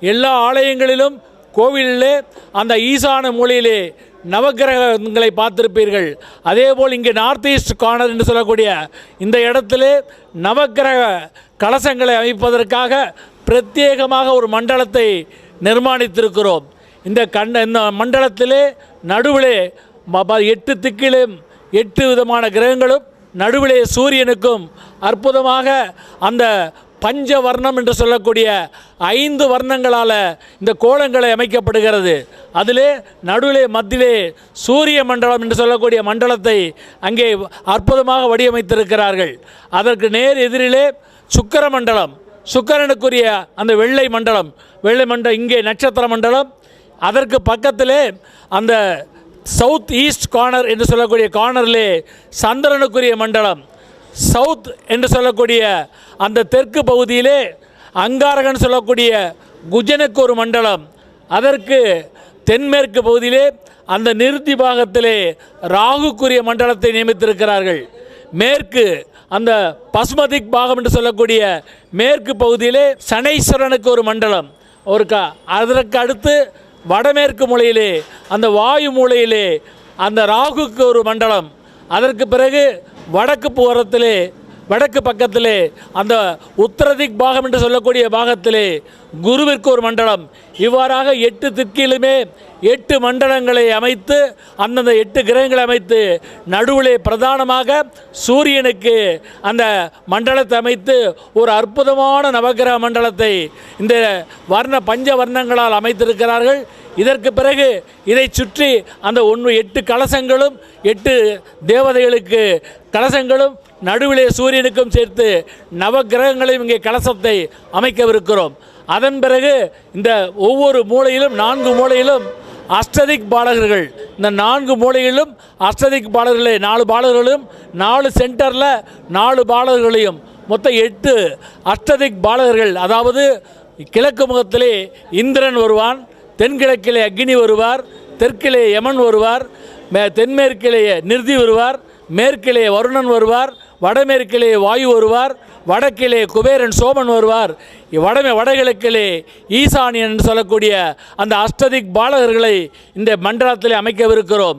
எல்லா ஆலயங்களிலும் கோவிலிலே அந்த ஈசான மூலையிலே நவக்கிரகங்களை பார்த்திருப்பீர்கள். அதேபோல் இங்கே நார்த் ஈஸ்ட் கார்னர் என்று சொல்லக்கூடிய இந்த இடத்துல நவக்கிரக கலசங்களை அமைப்பதற்காக பிரத்யேகமாக ஒரு மண்டலத்தை நிர்மாணித்திருக்கிறோம். இந்த கண்ட இந்த மண்டலத்திலே நடுவிலே ப- எட்டு திக்கிலும் எட்டு விதமான கிரகங்களும் நடுவிலே சூரியனுக்கும் அற்புதமாக அந்த பஞ்ச வர்ணம் என்று சொல்லக்கூடிய ஐந்து வர்ணங்களால் இந்த கோலங்களை அமைக்கப்படுகிறது. அதிலே நடுவிலே மத்தியிலே சூரிய மண்டலம் என்று சொல்லக்கூடிய மண்டலத்தை அங்கே அற்புதமாக வடிவமைத்திருக்கிறார்கள். அதற்கு நேர் எதிரிலே சுக்கர மண்டலம். சுக்கரனுக்குரிய அந்த வெள்ளை மண்டலம். வெள்ளை மண்டலம் இங்கே நட்சத்திர மண்டலம். அதற்கு பக்கத்திலே அந்த சவுத் ஈஸ்ட் கார்னர் என்று சொல்லக்கூடிய கார்னரிலே சந்திரனுக்குரிய மண்டலம். சவுத் என்று சொல்லக்கூடிய அந்த தெற்கு பகுதியிலே அங்காரகன் சொல்லக்கூடிய குஜனுக்கு ஒரு மண்டலம். அதற்கு தென்மேற்கு பகுதியிலே அந்த நிறுத்தி பாகத்திலே ராகுக்குரிய மண்டலத்தை நியமித்திருக்கிறார்கள். மேற்கு அந்த பசுமதிக் பாகம் என்று சொல்லக்கூடிய மேற்கு பகுதியிலே சனீஸ்வரனுக்கு ஒரு மண்டலம். ஒரு க அதற்கு அடுத்து வடமேற்கு மூலையிலே அந்த வாயு மூலையிலே அந்த ராகுக்கு ஒரு மண்டலம். அதற்கு பிறகு வடக்கு போகிறத்திலே வடக்கு பக்கத்திலே அந்த உத்தரதிக் பாகம் என்று சொல்லக்கூடிய பாகத்திலே குருவிற்கு ஒரு மண்டலம். இவ்வாறாக எட்டு திக்கிலுமே எட்டு மண்டலங்களை அமைத்து அந்தந்த எட்டு கிரகங்களை அமைத்து நடுவிலே பிரதானமாக சூரியனுக்கு அந்த மண்டலத்தை அமைத்து ஒரு அற்புதமான நவக்கிரக மண்டலத்தை இந்த வர்ண பஞ்ச வர்ணங்களால் அமைத்திருக்கிறார்கள். இதற்கு பிறகு இதை சுற்றி அந்த ஒன்று எட்டு கலசங்களும் எட்டு தேவதைகளுக்கு கலசங்களும் நடுவிலே சூரியனுக்கும் சேர்த்து நவக்கிரகங்களையும் இங்கே கலசத்தை அமைக்கவிருக்கிறோம். அதன் பிறகு இந்த ஒவ்வொரு மூலையிலும் நான்கு மூலையிலும் அஷ்டதிக் பாலகர்கள் இந்த நான்கு மூலையிலும் அஷ்டதிக் பாடகர்களே நாலு பாடகர்களும் நாலு சென்டரில் நாலு பாலகர்களையும் மொத்தம் எட்டு அஷ்டதிக் பாலகர்கள் அதாவது கிழக்கு முகத்திலே இந்திரன் வருவான் தென்கிழக்கிலே அக்னி வருவார் தெற்கிலே யமன் வருவார் மே- தென்மேற்கிலே நிருதி வருவார் மேற்கிலே வருணன் வருவார் வடமேற்கிலே வாயு வருவார் வடக்கிலே குபேரன் சோமன் வருவார். வடமே வடகிழக்கிலே ஈசானியன் என்று சொல்லக்கூடிய அந்த அஷ்டதிக் பாலகர்களை இந்த மண்டலத்தில் அமைக்கவிருக்கிறோம்.